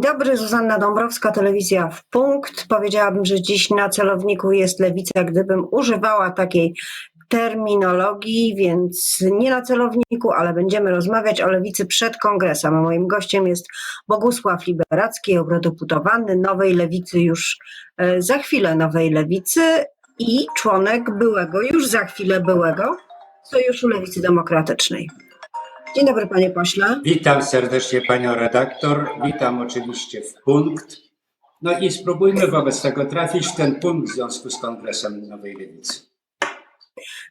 Dzień dobry, Zuzanna Dąbrowska, telewizja w punkt. Powiedziałabym, że dziś na celowniku jest lewica, gdybym używała takiej terminologii, więc nie na celowniku, ale będziemy rozmawiać o lewicy przed kongresem. Moim gościem jest Bogusław Liberacki, eurodeputowany Nowej Lewicy już e, za chwilę Nowej Lewicy i członek byłego, już za chwilę byłego Sojuszu Lewicy Demokratycznej. Dzień dobry, panie pośle. Witam serdecznie panią redaktor. Witam oczywiście w punkt. No i spróbujmy wobec tego trafić w ten punkt w związku z kongresem Nowej Lewicy.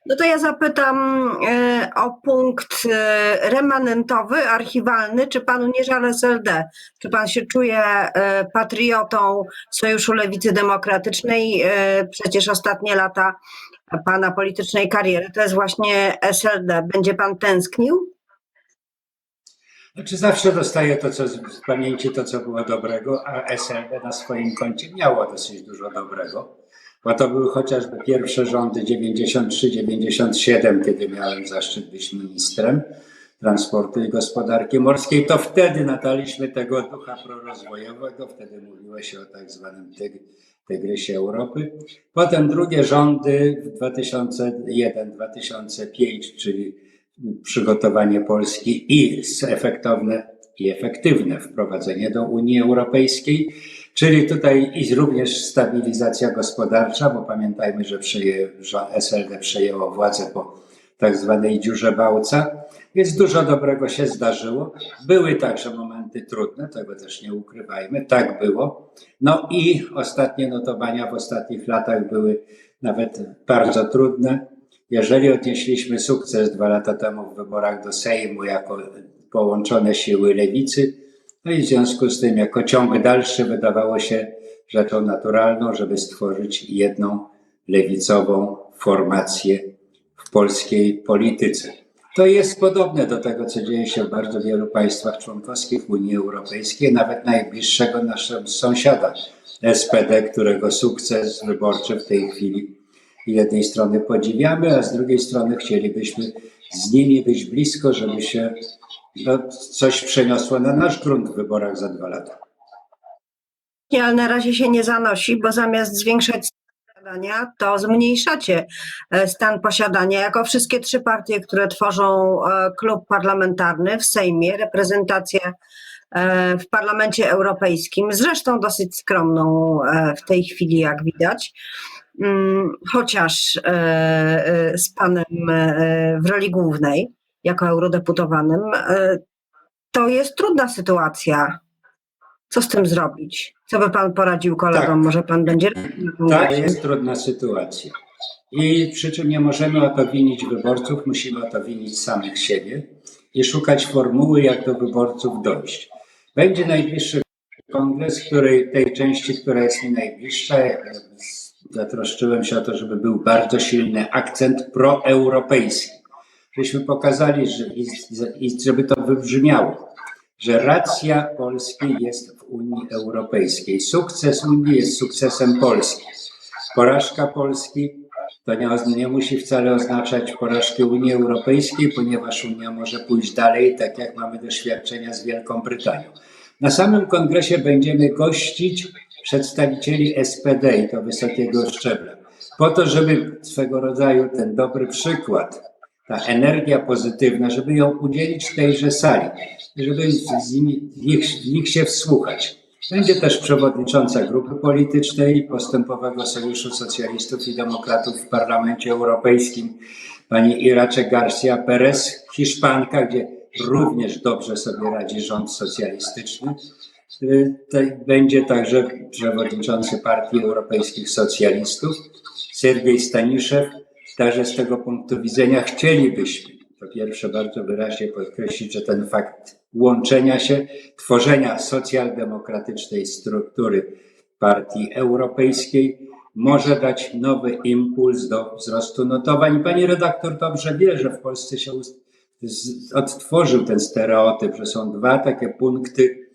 No to ja zapytam e, o punkt e, remanentowy, archiwalny. Czy panu nie żal SLD? Czy pan się czuje e, patriotą Sojuszu Lewicy Demokratycznej? Przecież ostatnie lata pana politycznej kariery to jest właśnie SLD. Będzie pan tęsknił? Znaczy zawsze dostaję to, co z z pamięci, to, co było dobrego, a SLD na swoim koncie miało dosyć dużo dobrego. Bo to były chociażby pierwsze rządy 93-97, kiedy miałem zaszczyt być ministrem transportu i gospodarki morskiej, to wtedy nadaliśmy tego ducha prorozwojowego, wtedy mówiło się o tak zwanym tyg, tygrysie Europy. Potem drugie rządy w 2001-2005, czyli przygotowanie Polski i efektowne i efektywne wprowadzenie do Unii Europejskiej, czyli tutaj i również stabilizacja gospodarcza, bo pamiętajmy, że przeje, że SLD przejęło władzę po tak zwanej dziurze Bałca, więc dużo dobrego się zdarzyło. Były także momenty trudne, tego też nie ukrywajmy, tak było. No i ostatnie notowania w ostatnich latach były nawet bardzo trudne. Jeżeli odnieśliśmy sukces dwa lata temu w wyborach do Sejmu jako połączone siły lewicy, no i w związku z tym jako ciąg dalszy wydawało się rzeczą naturalną, żeby stworzyć jedną lewicową formację w polskiej polityce. To jest podobne do tego, co dzieje się w bardzo wielu państwach członkowskich Unii Europejskiej, nawet najbliższego naszego sąsiada SPD, którego sukces wyborczy w tej chwili z jednej strony podziwiamy, a z drugiej strony chcielibyśmy z nimi być blisko, żeby się no, coś przeniosło na nasz grunt w wyborach za dwa lata. Nie, ale na razie się nie zanosi, bo zamiast zwiększać posiadania, to zmniejszacie e, stan posiadania. Jako wszystkie trzy partie, które tworzą e, klub parlamentarny w Sejmie, reprezentację e, w Parlamencie Europejskim, zresztą dosyć skromną w tej chwili, jak widać. Mm, Chociaż e, e, z panem e, w roli głównej, jako eurodeputowanym, to jest trudna sytuacja. Co z tym zrobić? Co by pan poradził kolegom? Tak. Może pan będzie. Tak, jest trudna sytuacja. I przy czym nie możemy o to winić wyborców, musimy o to winić samych siebie i szukać formuły, jak do wyborców dojść. Będzie najbliższy kongres, której, tej części, która jest mi najbliższa. Zatroszczyłem się o to, żeby był bardzo silny akcent proeuropejski. Żebyśmy pokazali, że, i żeby to wybrzmiało, że racja Polski jest w Unii Europejskiej. Sukces Unii jest sukcesem Polski. Porażka Polski to nie, nie musi wcale oznaczać porażki Unii Europejskiej, ponieważ Unia może pójść dalej, tak jak mamy doświadczenia z Wielką Brytanią. Na samym kongresie będziemy gościć przedstawicieli SPD i to wysokiego szczebla, po to, żeby swego rodzaju ten dobry przykład, ta energia pozytywna, żeby ją udzielić tejże sali, żeby z nimi, w nich, w nich się wsłuchać. Będzie też przewodnicząca grupy politycznej Postępowego Sojuszu Socjalistów i Demokratów w Parlamencie Europejskim, pani Iracze Garcia Perez, Hiszpanka, gdzie również dobrze sobie radzi rząd socjalistyczny. Y, Będzie także przewodniczący Partii Europejskich Socjalistów, Sergiej Staniszew. Także z tego punktu widzenia chcielibyśmy, po pierwsze, bardzo wyraźnie podkreślić, że ten fakt łączenia się, tworzenia socjaldemokratycznej struktury Partii Europejskiej może dać nowy impuls do wzrostu notowań. Pani redaktor dobrze wie, że w Polsce się odtworzył ten stereotyp, że są dwa takie punkty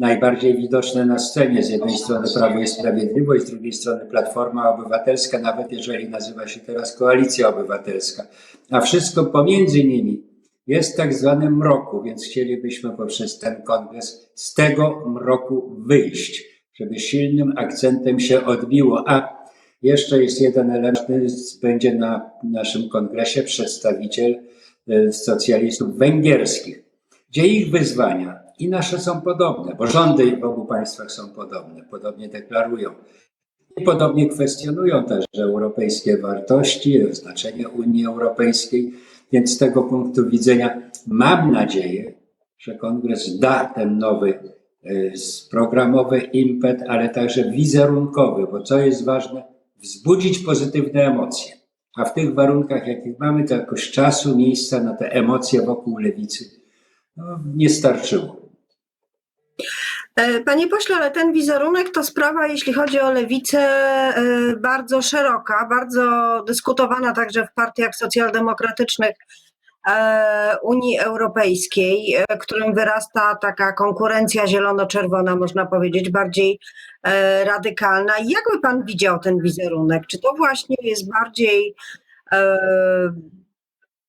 najbardziej widoczne na scenie. Z jednej strony Prawo i Sprawiedliwość, z drugiej strony Platforma Obywatelska, nawet jeżeli nazywa się teraz Koalicja Obywatelska. A wszystko pomiędzy nimi jest w tak zwanym mroku, więc chcielibyśmy poprzez ten kongres z tego mroku wyjść, żeby silnym akcentem się odbiło. A jeszcze jest jeden element, będzie na naszym kongresie przedstawiciel e, socjalistów węgierskich, gdzie ich wyzwania i nasze są podobne, bo rządy w obu państwach są podobne, podobnie deklarują. I podobnie kwestionują też europejskie wartości, znaczenie Unii Europejskiej, więc z tego punktu widzenia mam nadzieję, że kongres da ten nowy e, programowy impet, ale także wizerunkowy, bo co jest ważne, wzbudzić pozytywne emocje. A w tych warunkach, jakich mamy, to jakoś czasu, miejsca na te emocje wokół lewicy no, nie starczyło. E, Panie pośle, ale ten wizerunek to sprawa, jeśli chodzi o lewicę, e, bardzo szeroka, bardzo dyskutowana także w partiach socjaldemokratycznych e, Unii Europejskiej, którym wyrasta taka konkurencja zielono-czerwona, można powiedzieć, bardziej radykalna. Jakby pan widział ten wizerunek? Czy to właśnie jest bardziej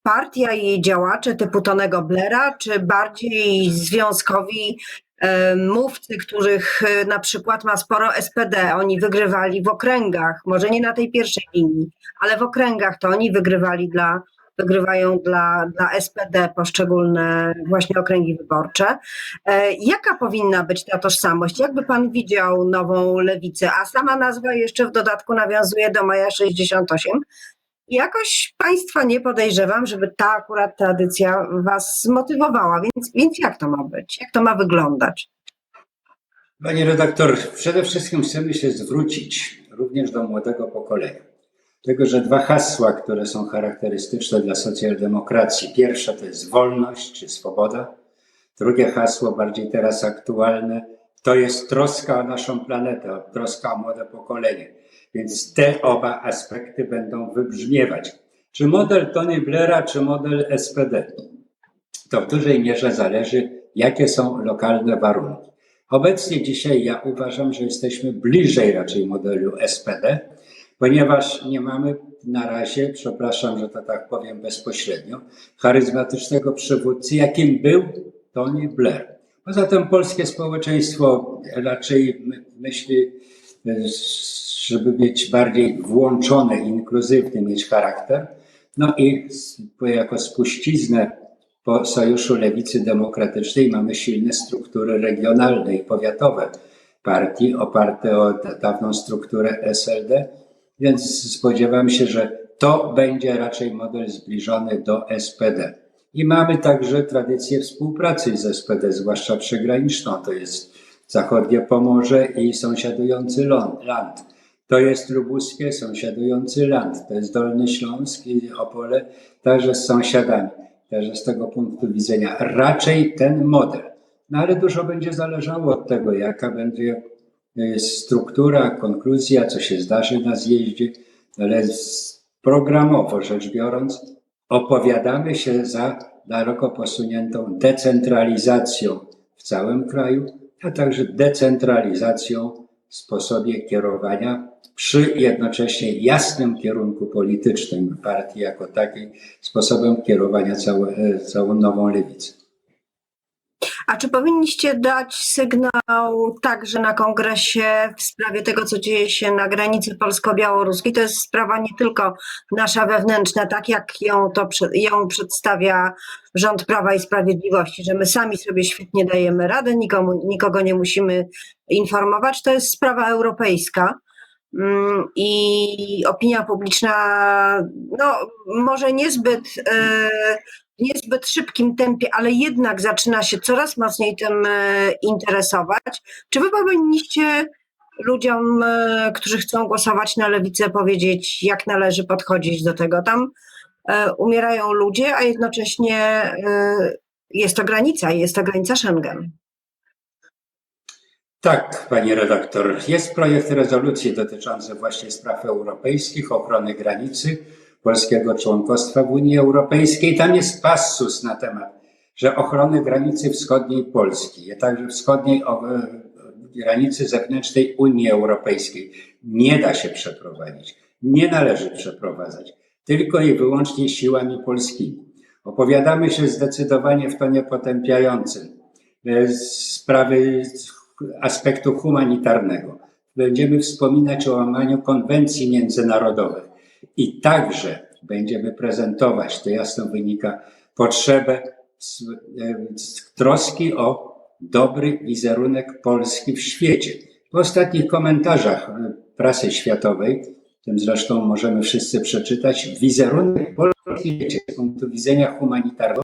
partia i jej działacze typu Tonego Blaira, czy bardziej związkowi mówcy, których e, na przykład ma sporo SPD, oni wygrywali w okręgach, może nie na tej pierwszej linii, ale w okręgach to oni wygrywali dla, wygrywają dla, dla SPD poszczególne właśnie okręgi wyborcze. E, Jaka powinna być ta tożsamość? Jakby pan widział nową lewicę? A sama nazwa jeszcze w dodatku nawiązuje do Maja 68. Jakoś państwa nie podejrzewam, żeby ta akurat tradycja was zmotywowała, więc, więc jak to ma być? Jak to ma wyglądać? Panie redaktor, przede wszystkim chcemy się zwrócić również do młodego pokolenia. Tego, że dwa hasła, które są charakterystyczne dla socjaldemokracji. Pierwsze to jest wolność czy swoboda. Drugie hasło, bardziej teraz aktualne, to jest troska o naszą planetę, troska o młode pokolenie. Więc te oba aspekty będą wybrzmiewać. Czy model Tony Blaira, czy model SPD? To w dużej mierze zależy, jakie są lokalne warunki. Obecnie dzisiaj ja uważam, że jesteśmy bliżej raczej modelu SPD, ponieważ nie mamy na razie, przepraszam, że to tak powiem bezpośrednio, charyzmatycznego przywódcy, jakim był Tony Blair. Poza tym polskie społeczeństwo raczej myśli, żeby być bardziej włączone, inkluzywny, mieć charakter. No i jako spuściznę po Sojuszu Lewicy Demokratycznej mamy silne struktury regionalne i powiatowe partii oparte o dawną strukturę SLD, więc spodziewam się, że to będzie raczej model zbliżony do SPD. I mamy także tradycję współpracy z SPD, zwłaszcza przygraniczną. To jest zachodnie Pomorze i sąsiadujący land. To jest lubuskie, sąsiadujący land. To jest Dolny Śląsk i Opole, także z sąsiadami. Także z tego punktu widzenia raczej ten model. No ale dużo będzie zależało od tego, jaka będzie struktura, konkluzja, co się zdarzy na zjeździe, ale programowo rzecz biorąc, opowiadamy się za daleko posuniętą decentralizacją w całym kraju, a także decentralizacją w sposobie kierowania przy jednocześnie jasnym kierunku politycznym partii jako takiej, sposobem kierowania całe, całą nową lewicą. A czy powinniście dać sygnał także na kongresie w sprawie tego, co dzieje się na granicy polsko-białoruskiej? To jest sprawa nie tylko nasza wewnętrzna, tak jak ją, to, ją przedstawia rząd Prawa i Sprawiedliwości, że my sami sobie świetnie dajemy radę, nikomu, nikogo nie musimy informować. To jest sprawa europejska. I opinia publiczna, no, może niezbyt. Niezbyt szybkim tempie, ale jednak zaczyna się coraz mocniej tym interesować. Czy wy powinniście ludziom, którzy chcą głosować na lewicę, powiedzieć, jak należy podchodzić do tego? Tam umierają ludzie, a jednocześnie jest to granica, jest to granica Schengen. Tak, pani redaktor. Jest projekt rezolucji dotyczący właśnie spraw europejskich, ochrony granicy polskiego członkostwa w Unii Europejskiej. Tam jest passus na temat, że ochrony granicy wschodniej Polski, a także wschodniej granicy zewnętrznej Unii Europejskiej nie da się przeprowadzić. Nie należy przeprowadzać. Tylko i wyłącznie siłami polskimi. Opowiadamy się zdecydowanie w tonie potępiającym e, sprawy aspektu humanitarnego. Będziemy wspominać o łamaniu konwencji międzynarodowych i także będziemy prezentować, to jasno wynika, potrzebę e, troski o dobry wizerunek Polski w świecie. W ostatnich komentarzach e, prasy światowej, tym zresztą możemy wszyscy przeczytać, wizerunek Polski w świecie z punktu widzenia humanitarnego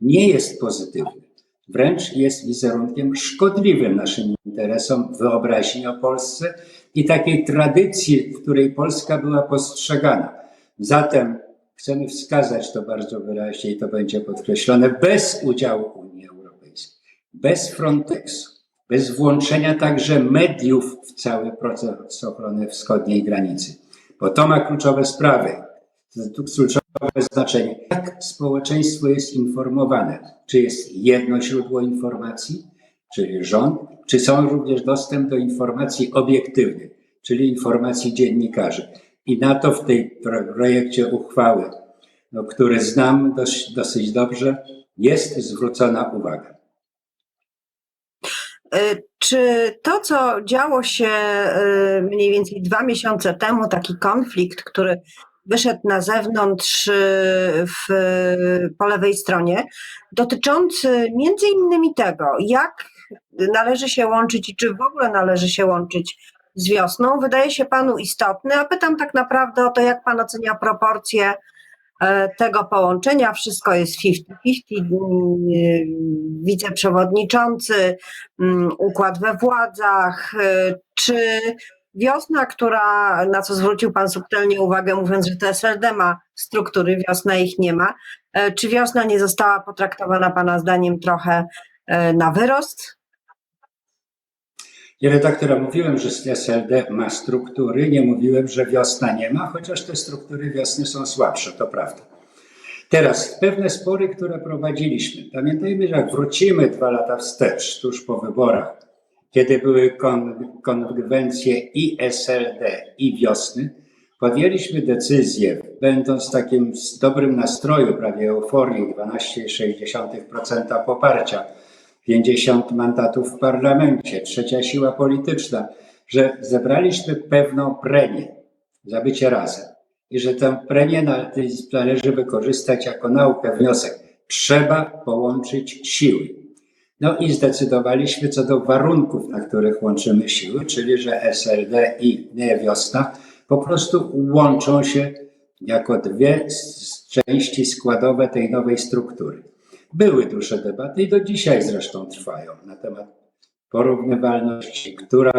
nie jest pozytywny. Wręcz jest wizerunkiem szkodliwym naszym interesom, wyobraźni o Polsce i takiej tradycji, w której Polska była postrzegana. Zatem chcemy wskazać to bardzo wyraźnie i to będzie podkreślone bez udziału Unii Europejskiej, bez Frontexu, bez włączenia także mediów w cały proces ochrony wschodniej granicy, bo to ma kluczowe sprawy, kluczowe znaczenie. Jak społeczeństwo jest informowane? Czy jest jedno źródło informacji, czyli rząd, czy są również dostęp do informacji obiektywnych, czyli informacji dziennikarzy? I na to w tej pro- projekcie uchwały, no, który znam dość, dosyć dobrze, jest zwrócona uwaga. Y, Czy to, co działo się y, mniej więcej dwa miesiące temu, taki konflikt, który wyszedł na zewnątrz y, w, po lewej stronie, dotyczący między innymi tego, jak należy się łączyć i czy w ogóle należy się łączyć z wiosną, wydaje się panu istotny, a pytam tak naprawdę o to, jak pan ocenia proporcje e, tego połączenia. Wszystko jest 50-50, y, wiceprzewodniczący, mm, układ we władzach, y, czy wiosna, która, na co zwrócił Pan subtelnie uwagę, mówiąc, że to SLD ma struktury, wiosna ich nie ma, e, czy wiosna nie została potraktowana Pana zdaniem trochę e, na wyrost? Ja redaktora mówiłem, że SLD ma struktury, nie mówiłem, że wiosna nie ma, chociaż te struktury wiosny są słabsze, to prawda. Teraz pewne spory, które prowadziliśmy. Pamiętajmy, że jak wrócimy dwa lata wstecz, tuż po wyborach, kiedy były kon, konwencje i SLD, i wiosny, podjęliśmy decyzję, będąc takim s- dobrym nastroju, prawie euforii, 12,6% poparcia, 50 mandatów w parlamencie, trzecia siła polityczna, że zebraliśmy pewną premię za bycie razem i że tę premię na- należy wykorzystać jako naukę, wniosek. Trzeba połączyć siły. No i zdecydowaliśmy co do warunków, na których łączymy siły, czyli że SLD i wiosna po prostu łączą się jako dwie części składowe tej nowej struktury. Były dłuższe debaty i do dzisiaj zresztą trwają na temat porównywalności, która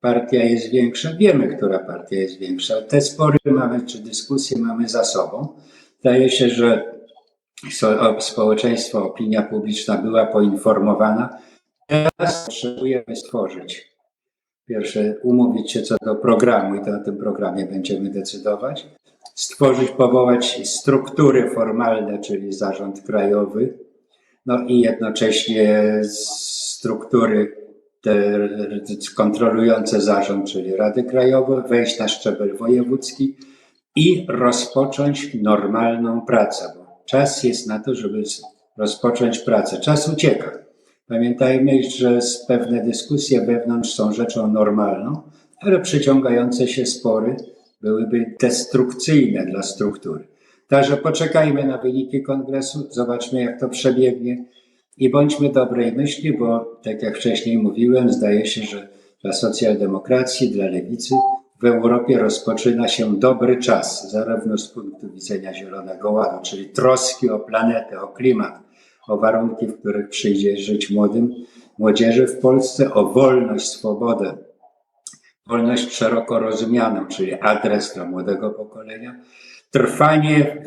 partia jest większa. Wiemy, która partia jest większa. Te spory mamy, czy dyskusje mamy za sobą. Zdaje się, że społeczeństwo, opinia publiczna była poinformowana. Teraz potrzebujemy stworzyć, pierwsze, umówić się co do programu i to o tym programie będziemy decydować. Stworzyć, powołać struktury formalne, czyli zarząd krajowy, no i jednocześnie struktury kontrolujące zarząd, czyli Rady Krajowe, wejść na szczebel wojewódzki i rozpocząć normalną pracę. Bo czas jest na to, żeby rozpocząć pracę. Czas ucieka. Pamiętajmy, że pewne dyskusje wewnątrz są rzeczą normalną, ale przyciągające się spory byłyby destrukcyjne dla struktury. Także poczekajmy na wyniki kongresu, zobaczmy jak to przebiegnie i bądźmy dobrej myśli, bo tak jak wcześniej mówiłem, zdaje się, że dla socjaldemokracji, dla lewicy w Europie rozpoczyna się dobry czas, zarówno z punktu widzenia Zielonego Ładu, czyli troski o planetę, o klimat, o warunki, w których przyjdzie żyć młodym, młodzieży w Polsce, o wolność, swobodę, wolność szeroko rozumianą, czyli adres dla młodego pokolenia, trwanie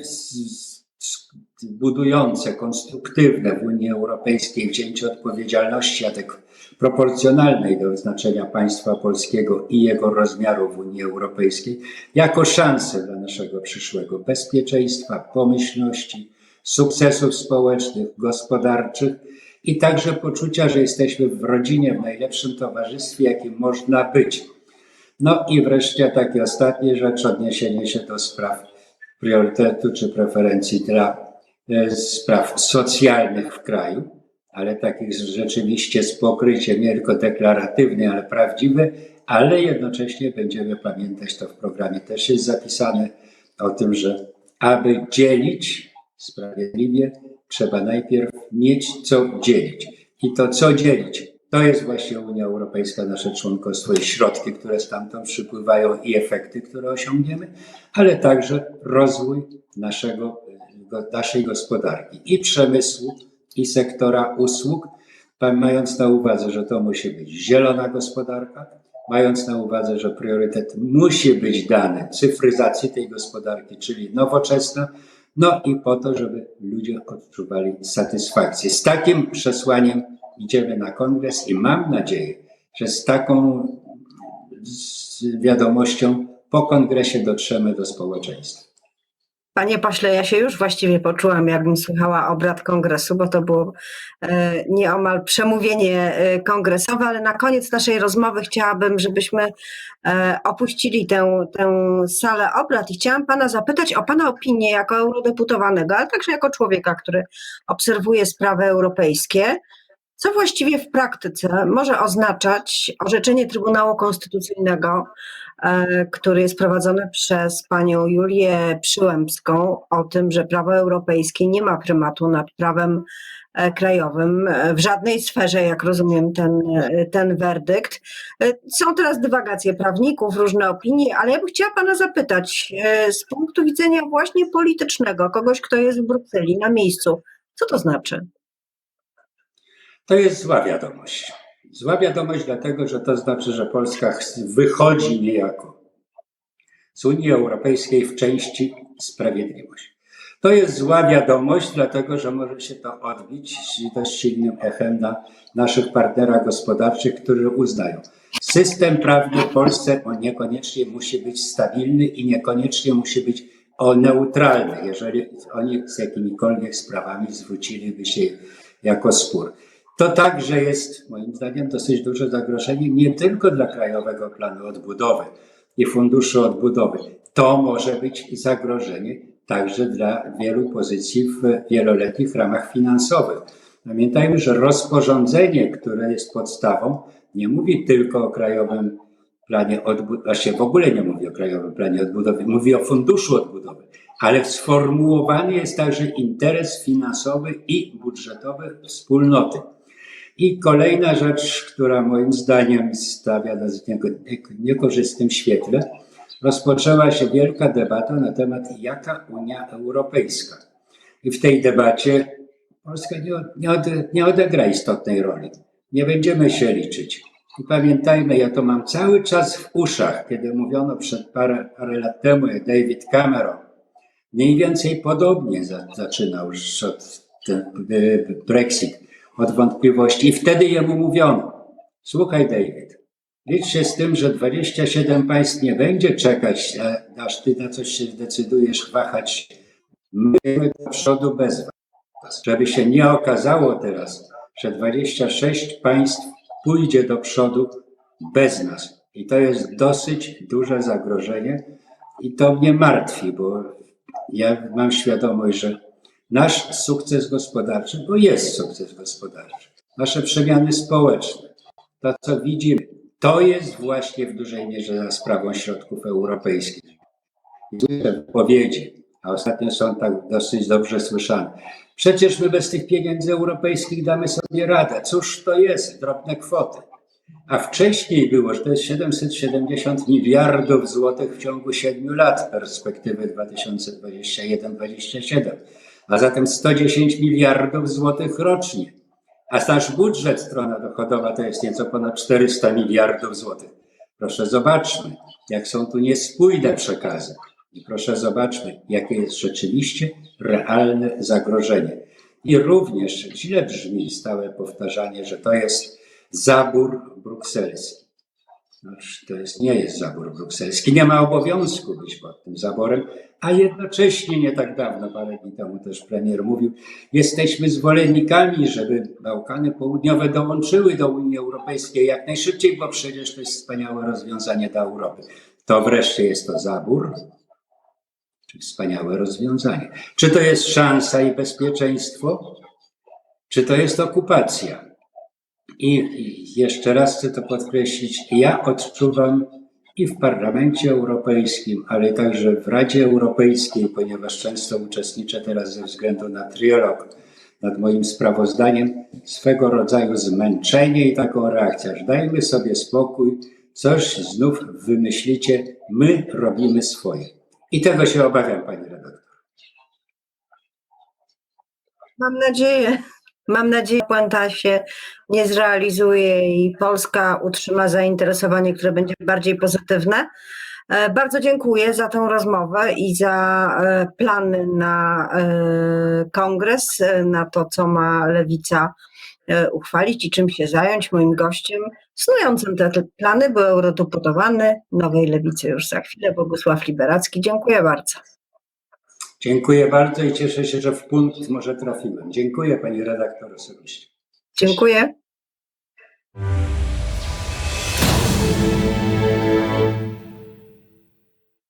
budujące, konstruktywne w Unii Europejskiej, wzięcie odpowiedzialności, a tak proporcjonalnej do znaczenia państwa polskiego i jego rozmiaru w Unii Europejskiej, jako szansę dla naszego przyszłego bezpieczeństwa, pomyślności, sukcesów społecznych, gospodarczych i także poczucia, że jesteśmy w rodzinie, w najlepszym towarzystwie, jakim można być. No i wreszcie takie ostatnie rzecz, odniesienie się do spraw priorytetu czy preferencji dla e, spraw socjalnych w kraju, ale takich rzeczywiście z pokryciem nie tylko deklaratywne, ale prawdziwe, ale jednocześnie będziemy pamiętać, to w programie też jest zapisane, o tym, że aby dzielić sprawiedliwie, trzeba najpierw mieć co dzielić. I to co dzielić, to jest właśnie Unia Europejska, nasze członkostwo i środki, które stamtąd przypływają i efekty, które osiągniemy, ale także rozwój naszego, go- naszej gospodarki i przemysłu, i sektora usług, mając na uwadze, że to musi być zielona gospodarka, mając na uwadze, że priorytet musi być dany cyfryzacji tej gospodarki, czyli nowoczesna, no i po to, żeby ludzie odczuwali satysfakcję. Z takim przesłaniem idziemy na kongres i mam nadzieję, że z taką wiadomością po kongresie dotrzemy do społeczeństwa. Panie pośle, ja się już właściwie poczułam, jakbym słuchała obrad kongresu, bo to było e, nieomal przemówienie e, kongresowe, ale na koniec naszej rozmowy chciałabym, żebyśmy e, opuścili tę, tę salę obrad i chciałam pana zapytać o pana opinię jako eurodeputowanego, ale także jako człowieka, który obserwuje sprawy europejskie. Co właściwie w praktyce może oznaczać orzeczenie Trybunału Konstytucyjnego, e, który jest prowadzony przez panią Julię Przyłębską o tym, że prawo europejskie nie ma prymatu nad prawem e, krajowym e, w żadnej sferze, jak rozumiem ten, ten werdykt. Są teraz dywagacje prawników, różne opinie, ale ja bym chciała pana zapytać z punktu widzenia właśnie politycznego, kogoś, kto jest w Brukseli na miejscu, co to znaczy? To jest zła wiadomość. Zła wiadomość dlatego, że to znaczy, że Polska ch- wychodzi niejako z Unii Europejskiej w części sprawiedliwość. To jest zła wiadomość, dlatego że może się to odbić dość silnym echem na naszych partnerach gospodarczych, którzy uznają, system prawny w Polsce on niekoniecznie musi być stabilny i niekoniecznie musi być neutralny, jeżeli oni z jakimikolwiek sprawami zwróciliby się jako spór. To także jest moim zdaniem dosyć duże zagrożenie nie tylko dla Krajowego Planu Odbudowy i Funduszu Odbudowy. To może być zagrożenie także dla wielu pozycji w wieloletnich ramach finansowych. Pamiętajmy, że rozporządzenie, które jest podstawą, nie mówi tylko o Krajowym Planie Odbudowy, właściwie w ogóle nie mówi o Krajowym Planie Odbudowy, mówi o Funduszu Odbudowy, ale sformułowany jest także interes finansowy i budżetowy wspólnoty. I kolejna rzecz, która moim zdaniem stawia nas w nieko- niekorzystnym świetle, rozpoczęła się wielka debata na temat, jaka Unia Europejska. I w tej debacie Polska nie, nie, ode, nie odegra istotnej roli. Nie będziemy się liczyć. I pamiętajmy, ja to mam cały czas w uszach, kiedy mówiono przed parę, parę lat temu, jak David Cameron mniej więcej podobnie za, zaczynał od ten, y, Brexit, od wątpliwości. I wtedy jemu mówiono, słuchaj David, licz się z tym, że 27 państw nie będzie czekać, a- aż ty na coś się zdecydujesz, wahać. My do przodu bez was. Żeby się nie okazało teraz, że 26 państw pójdzie do przodu bez nas. I to jest dosyć duże zagrożenie i to mnie martwi, bo ja mam świadomość, że nasz sukces gospodarczy, bo jest sukces gospodarczy, nasze przemiany społeczne, to co widzimy, to jest właśnie w dużej mierze za sprawą środków europejskich. Słyszę wypowiedzi, a ostatnio są tak dosyć dobrze słyszane. Przecież my bez tych pieniędzy europejskich damy sobie radę. Cóż to jest? Drobne kwoty. A wcześniej było, że to jest 770 miliardów złotych w ciągu 7 lat perspektywy 2021-2027, a zatem 110 miliardów złotych rocznie. A nasz budżet, strona dochodowa, to jest nieco ponad 400 miliardów złotych. Proszę zobaczmy, jak są tu niespójne przekazy. I proszę zobaczmy, jakie jest rzeczywiście realne zagrożenie. I również źle brzmi stałe powtarzanie, że to jest zabór brukselski. Znaczy, to jest, nie jest zabór brukselski. Nie ma obowiązku być pod tym zaborem, a jednocześnie nie tak dawno, parę dni temu też premier mówił, jesteśmy zwolennikami, żeby Bałkany Południowe dołączyły do Unii Europejskiej jak najszybciej, bo przecież to jest wspaniałe rozwiązanie dla Europy. To wreszcie jest to zabór, Wspaniałe rozwiązanie. Czy to jest szansa i bezpieczeństwo? Czy to jest okupacja? I jeszcze raz chcę to podkreślić. Ja odczuwam i w Parlamencie Europejskim, ale także w Radzie Europejskiej, ponieważ często uczestniczę teraz ze względu na triolog nad moim sprawozdaniem, swego rodzaju zmęczenie i taką reakcję, że dajmy sobie spokój, coś znów wymyślicie, my robimy swoje. I tego się obawiam, pani redaktor. Mam nadzieję, mam nadzieję, że puenta się nie zrealizuje i Polska utrzyma zainteresowanie, które będzie bardziej pozytywne. E, Bardzo dziękuję za tę rozmowę i za e, plany na e, kongres, na to, co ma lewica uchwalić i czym się zająć. Moim gościem snującym te plany był eurodeputowany Nowej Lewicy już za chwilę, Bogusław Liberacki. Dziękuję bardzo. Dziękuję bardzo i cieszę się, że w punkt może trafiłem. Dziękuję pani redaktor osobiście. Dziękuję.